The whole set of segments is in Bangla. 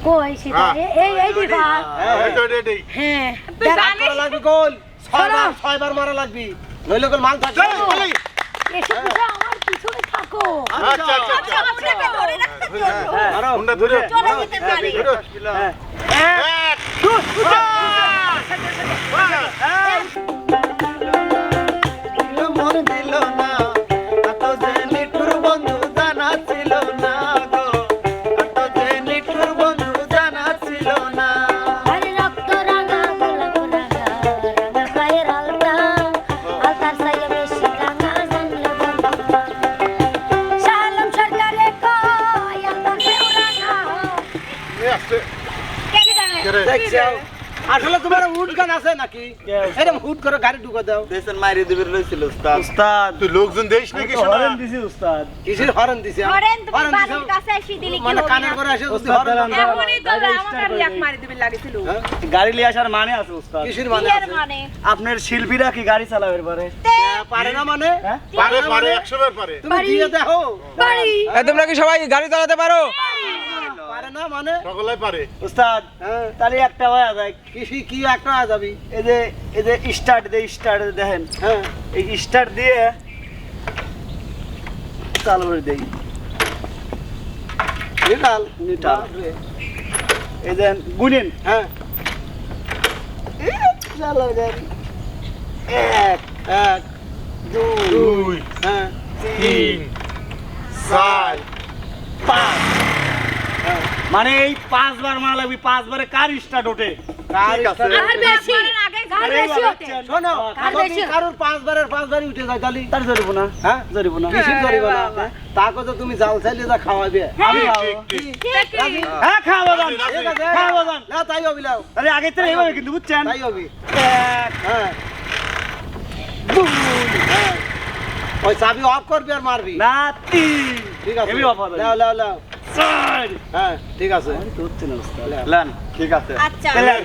কেরে কই সেটা এই এই দিবা হ্যাঁ, এই তো এটাই। হ্যাঁ। তুই জানিস মারা লাগবি কোন ছয়বার ছয়বার মারা লাগবি। নইলে কোন মাল থাকবে চল, চল। আমার পিছনে থাকো। আচ্ছা, আচ্ছা। আপনাকে ধরে রাখতে জন্য মারো ধরে? চলে যেতে পারি। ধরো। হ্যাঁ। এক, আসলে তোমার উড গান আছে নাকি? এরকম হুট করে গাড়ি ঢুকে দাও। দেশের মাইরে দিবে লইছিল উস্তাদ। উস্তাদ তুই লোকজন দেশ নাকি শোনা? দিছি উস্তাদ। কিসের হরন দিছে। তুমি বাড়ির কাছে এসে দিলি কি মানে হবে? কানের না? করে আসে উস্তাদ হরন দাও। তো আমাকে মারি দিবি লাগিছিল। হ্যাঁ? গাড়ি লিয়ে আসার মানে আছে উস্তাদ। কিসের মানে আছে? মানে? আপনার শিল্পীরা কি গাড়ি চালাবে পারে? পারে না মানে? হ্যাঁ? পারে পারে একশো বার পারে। তুমি দিয়ে দেখো। বাড়ি এ, তোমরা কি সবাই গাড়ি চালাতে পারো? পারে না মানে? সকলাই পারে। উস্তাদ হ্যাঁ। তাহলে একটা হয়ে যায়। কৃষি কি একটা যাবি? এই যে এই যে স্টার্ট দিয়ে স্টার্ট দেখেন। হ্যাঁ। এই স্টার্ট দিয়ে চালু করে দেই। নিটাল নিটাল। এই যে গুনেন। হ্যাঁ। এক এক দুই হ্যাঁ তিন চার মানে এই পাঁচবার মারা লাগবে পাঁচবারে কার স্টার্ট ওঠে? হ্যাঁ? হ্যাঁ, তুমি জাল চাইলে যা খাওয়াবে। আমি। হ্যাঁ তাই হবি লাও তাহলে আগে থেকে এইভাবে কিন্তু বুঝছেন? তাই হবি। হ্যাঁ। ওই চাবি অফ করবি আর মারবি। না ঠিক আছে। লাও লাও হ্যাঁ ঠিক আছে। লান ঠিক আছে। আচ্ছা। হ্যাঁ।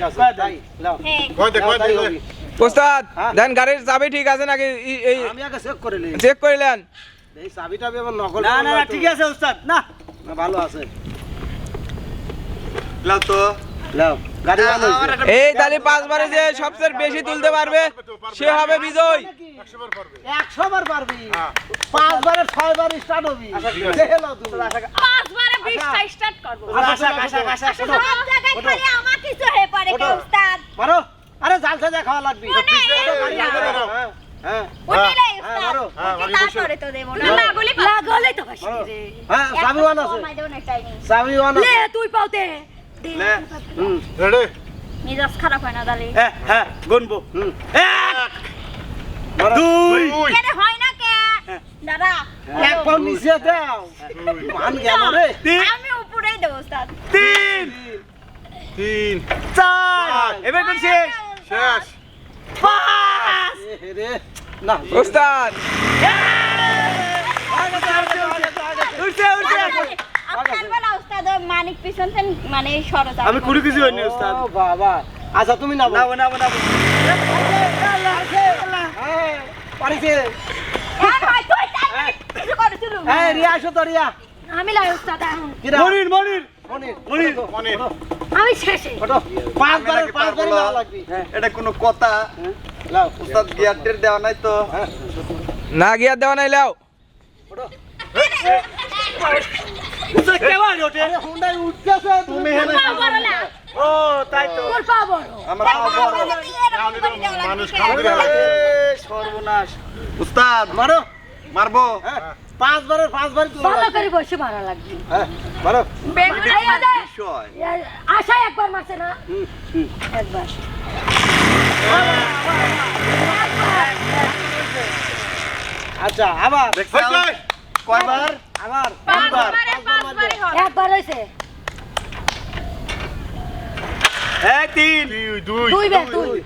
ওস্তাদ হ্যাঁ। দেন গাড়ির চাবি ঠিক আছে নাকি? এই আমি আগে চেক করে নিই। চেক করিলেন এই চাবিটা আমি আবার নকল না না করব না তো। ঠিক আছে উস্তাদ না। না, ভালো আছে। লাও তো। এই তাহলে পাঁচবারে যে সবচেয়ে বেশি তুলতে পারবে সে হবে বিজয়। একশো বার পারবে। বার হ্যাঁ। স্টার্ট হবি। পাঁচবারে বিশটা স্টার্ট করব। আমার কিছু হয়ে পারে। উস্তাদ মারো। আরে জাল সাজা খাওয়া লাগবি। হ্যাঁ, হ্যাঁ হ্যাঁ। হ্যাঁ, হ্যাঁ তুই পাওতে। লে হুম রেডি। মেজাজ খারাপ হয় না দালি হ্যাঁ হ্যাঁ গুনবো হুম। এক দুই। দুই। কেন হয় না কে? দাদা এক পাউন্ড নিচে দাও। মান কেমন রে। তিন। আমি উপরেই দেব উস্তাদ তিন। তিন। চার। এবার কোন শেষ। শেষ। পাঁচ। রে। না। ওস্তাদ। উঠছে উঠছে। উস্তাদ ওই মানিক পিছন মানে সরতা আমি কুড়ি কেজি হইনি উস্তাদ বাবা। আচ্ছা তুমি না হ্যাঁ পারিছে হ্যাঁ। হ্যাঁ রিয়া আসো তো রিয়া। আমি লাই উস্তাদ মনির মনির। আমি শেষে। পাঁচবার পাঁচবার না লাগবি। এটা কোনো কথা। দেওয়া নাই তো। হ্যাঁ। না গিয়ার দেওয়া নাই লাও। ওঠো উস্তাদ কেমন ওঠে? আরে হুন্ডাই উঠতেছে তুমি হেনে ও তাই তো। তোর পা বড়। আমার পা বড়। মানুষ সর্বনাশ। উস্তাদ মারো। মারবো। হ্যাঁ ভালো করে বসে মারা লাগবে। হ্যাঁ মারো। আশা একবার মারছে না? হুম, হুম। একবার। আচ্ছা আবার? কয়বার আবার তিনবার একবার হয়েছে এক তিন দুই দুই দুই বে দুই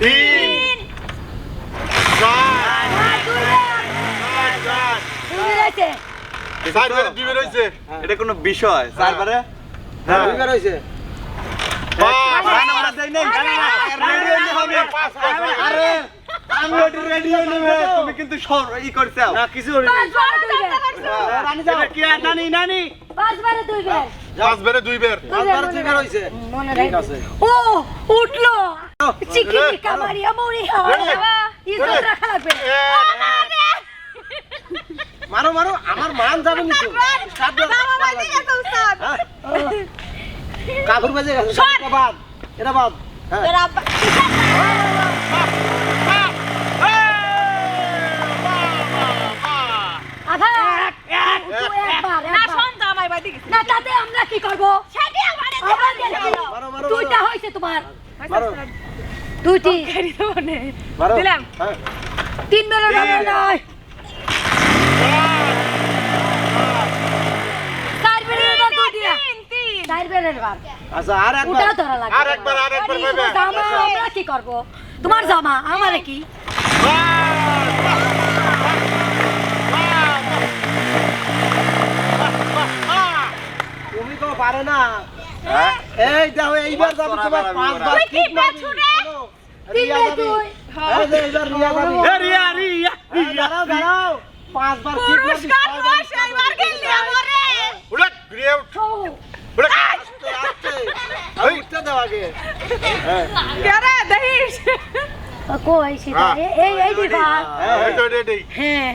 তিন চার দুই চার, চার। দুই রয়েছে চার বের, দুই বের হয়েছে। এটা কোনো বিষয় চারবারে হ্যাঁ। দুইবার হয়েছে পাঁচ। না, না, না, দেই নাই। পাঁচ, পাঁচ, পাঁচ। আরে আমি ওটা রেডি নেবে তুমি কিন্তু সর ই করছ না কিছু হইনি দুই বের রানী যাও কি আর নানি নানি পাঁচবারে দুই বের পাঁচ বেড়ে দুই বের দুই বের দুই বের হইছে মনে ঠিক আছে ও উঠল চিকিনি মরি ইজ্জত রাখা লাগবে মারো মারো আমার মান যাবে নি তো সাত দিন হ্যাঁ? কাকুর বাজে গেছে এটা বাদ এটা বাদ হ্যাঁ না তাতে আমরা কি করব? সেটি আমাদের কি? দুইটা হয়েছে তোমার। মারো। দুইটি। মারো। দিলাম। হ্যাঁ। তিন বেলা নয় চার বেলের বার দুই পারে না। এই দেখো এইবার যাবে তোমার পাঁচবার ঠিক মারবি। রিয়া যাবে। এইবার রিয়া যাবে। এ রিয়া রিয়া। দাঁড়াও। পাঁচবার ঠিক মারবি, ছয়বার উড়াক ঘুরিয়ে উঠ ও, উড়াক আস্তে, আস্তে। আর উঠতে দাও আগে। কই সেটা এই এই দিবা হ্যাঁ, এই তো রেডি হ্যাঁ।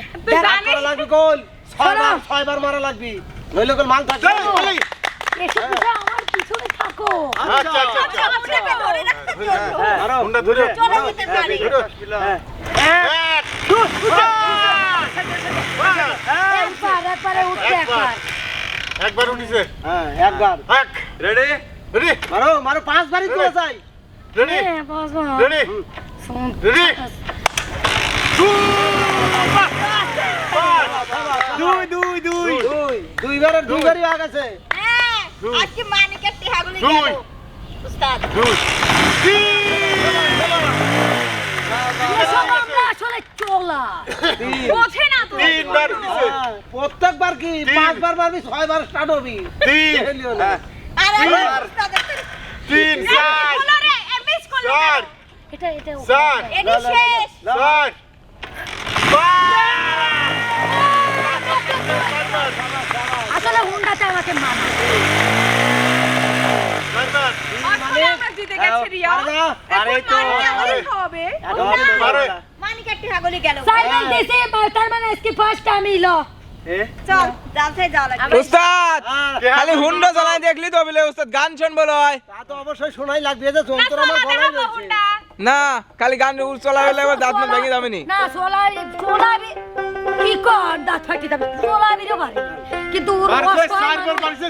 চার লাগবে গোল। ছয়বার, ছয়বার মারা লাগবি। নইলে গোল মাল থাকবে। এসে আমার পিছনে থাকো। আচ্ছা আচ্ছা আচ্ছা হ্যাঁ, মারো। তোমরা ধরে। চলে যেতে পারি। হ্যাঁ। এক দুই একবার একবারে উঠতে একবার। একবার উঠিছে। হ্যাঁ, একবার। এক। রেডি রেডি মারো মারো পাঁচবারই তো চাই রেডি রেডি রেডি দুই দুই দুই। দুই দুইবারে দুইবারই আগাছে আজকে মানিকের টিহাগুলি গেল। উস্তাদ। হ্যাঁ, প্রত্যেকবার কি পাঁচবার মারবি ছয়বার স্টার্ট হবি? তিন। আরে তিন। চার এটা এটা শেষ। আসলে হুন্ডাতে আমাকে মানা আরে তো। পারে মানিকের টিহাগুলি গেল। সাইকেল দিছি তার মানে আজকে ফার্স্ট টাইম ইলো চল জালসাই যাওয়া লাগবে। উস্তাদ! হ্যাঁ, খালি হুন্ডা চালাই দেখলি তো বলে উস্তাদ গান শুনব লয়। তা তো অবশ্যই শোনাই লাগবে যে যন্ত্র আমার গলায় রয়েছে। না খালি গান চলা হলে এবার দাঁত মাত ভেঙে যাবে না। সোলাই কি কর দাঁত ফাটি যাবে? কিন্তু ওর পারছে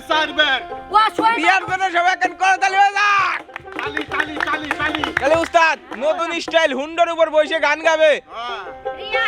ওয়াশ হয় বিয়ার সবাই করে তালি হয়ে চালি খালি উস্তাদ নতুন স্টাইল হুন্ডার উপর বসে গান গাবে। হ্যাঁ রিয়া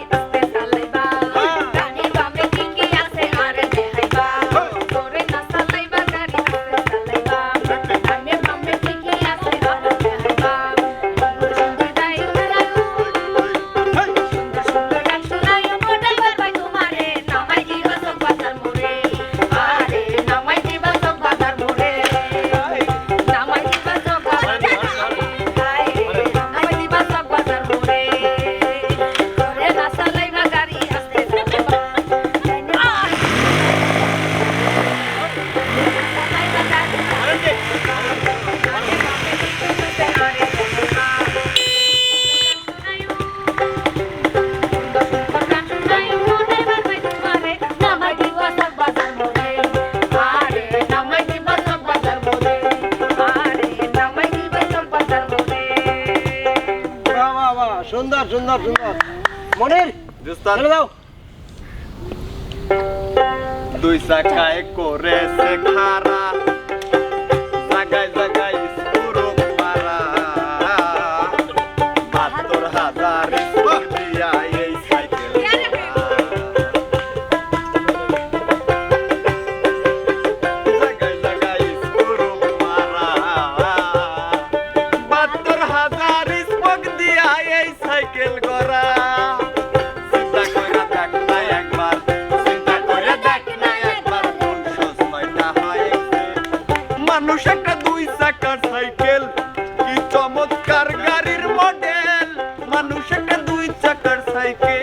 উস্তাদ দাও। দুই চাকায় করেছে খারা জাগায় জাগায় থেকে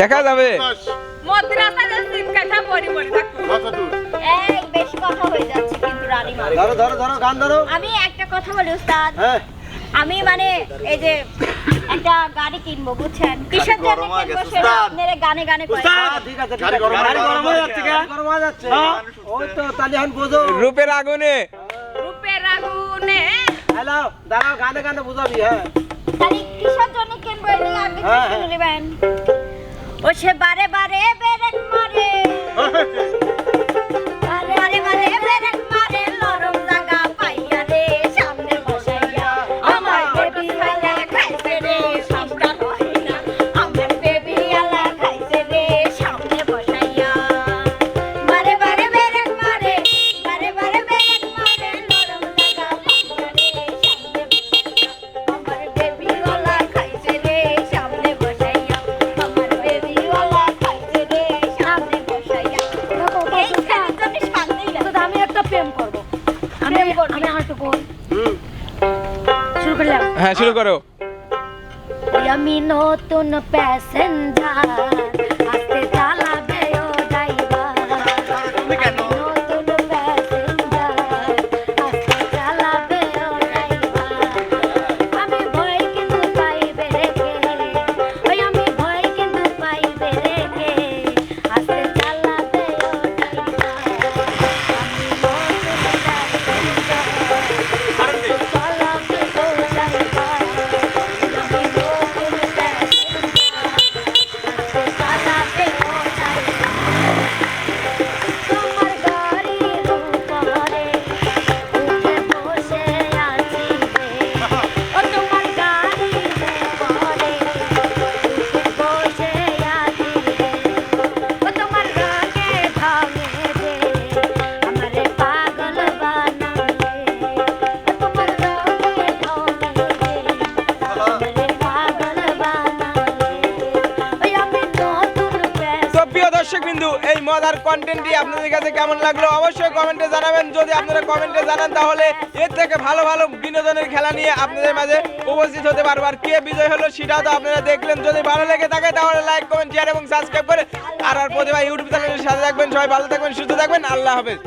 দেখা যাবে। আমি একটা কথা বলি উস্তাদ। আমি মানে এই যে একটা গাড়ি কিনবো বুঝছেন? কিসের জন্য কিনবো সেটা গানে গানে হ্যাঁ? রূপের আগুনে। রূপের আগুনে। হ্যালো দাঁড়াও গানে গানে বুঝাবি হ্যাঁ। কিনবো হ্যাঁ, হ্যাঁ। সে বারে বারে বেড়ে মারে। বারে বারে বেড়ে আমি নতুন প্যাসেঞ্জার দর্শক বিন্দু, এই মজার কন্টেন্টটি আপনাদের কাছে কেমন লাগল অবশ্যই কমেন্টে জানাবেন। যদি আপনারা কমেন্টে জানান, তাহলে এর থেকে ভালো ভালো বিনোদনের খেলা নিয়ে আপনাদের মাঝে উপস্থিত হতে পারব। আর কে বিজয় হলো সেটাও তো আপনারা দেখলেন। যদি ভালো লেগে থাকে, তাহলে লাইক কমেন্ট শেয়ার এবং সাবস্ক্রাইব করে আর আর প্রতিভা ইউটিউব চ্যানেলের সাথে থাকবেন। সবাই ভালো থাকবেন, সুস্থ থাকবেন। আল্লাহ হাফেজ।